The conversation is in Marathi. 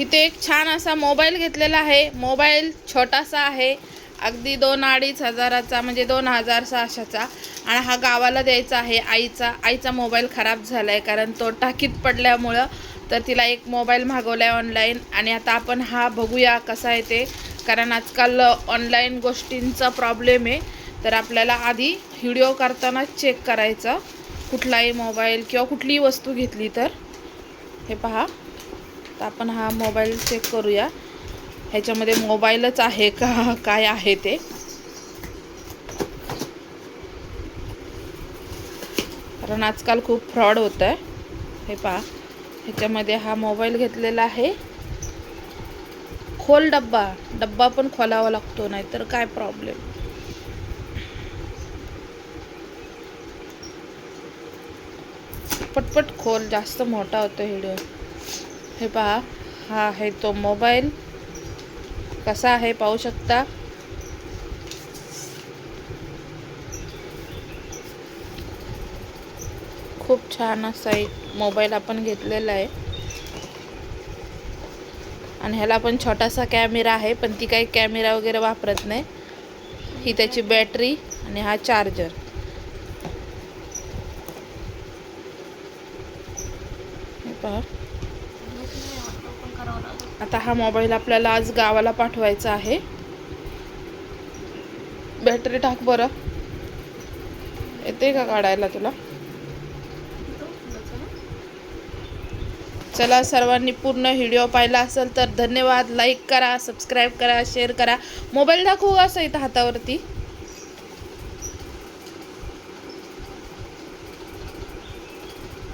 इथे एक छान असा मोबाईल घेतलेला आहे. मोबाईल छोटासा आहे. अगदी दोन अडीच हजाराचा म्हणजे दोन हजार सहाशाचा. आणि हा गावाला द्यायचा आहे आईचा. आईचा मोबाईल खराब झाला आहे कारण तो टाकीत पडल्यामुळं तर तिला एक मोबाईल मागवला आहे ऑनलाईन. आणि आता आपण हा बघूया कसा आहे ते. कारण आजकाल ऑनलाईन गोष्टींचा प्रॉब्लेम आहे. तर आपल्याला आधी व्हिडिओ करताना चेक करायचा. कुठलाही मोबाईल किंवा कुठलीही वस्तू घेतली तर. हे पहा. आता आपण हा मोबाईल चेक करूया. ह्याच्यामध्ये मोबाईलच आहे का काय आहे ते? कारण आजकाल खूप फ्रॉड होत आहे हे पहा ह्याच्यामध्ये हा मोबाईल घेतलेला आहे. खोल डब्बा डब्बा पण खोलावा लागतो नाही तर काय प्रॉब्लेम पटपट खोल जास्त मोठा होतो व्हिडिओ. हे पहा हा आहे तो मोबाईल. कसा आहे पाहू शकता? खूप छान असा एक मोबाईल आपण घेतलेला आहे. आणि ह्याला पण छोटासा कॅमेरा आहे पण ती काही कॅमेरा वगैरे वापरत नाही. ही त्याची बॅटरी आणि हा चार्जर. हे पहा. आता हा मोबाईल आपल्याला आज गावाला पाठवायचा आहे. बॅटरी टाक बरं. येते का काढायला तुला? चला सर्वांनी पूर्ण व्हिडिओ पाहिला असेल तर धन्यवाद. लाईक करा सबस्क्राईब करा शेअर करा. मोबाईल दाखवू असं इथं हातावरती.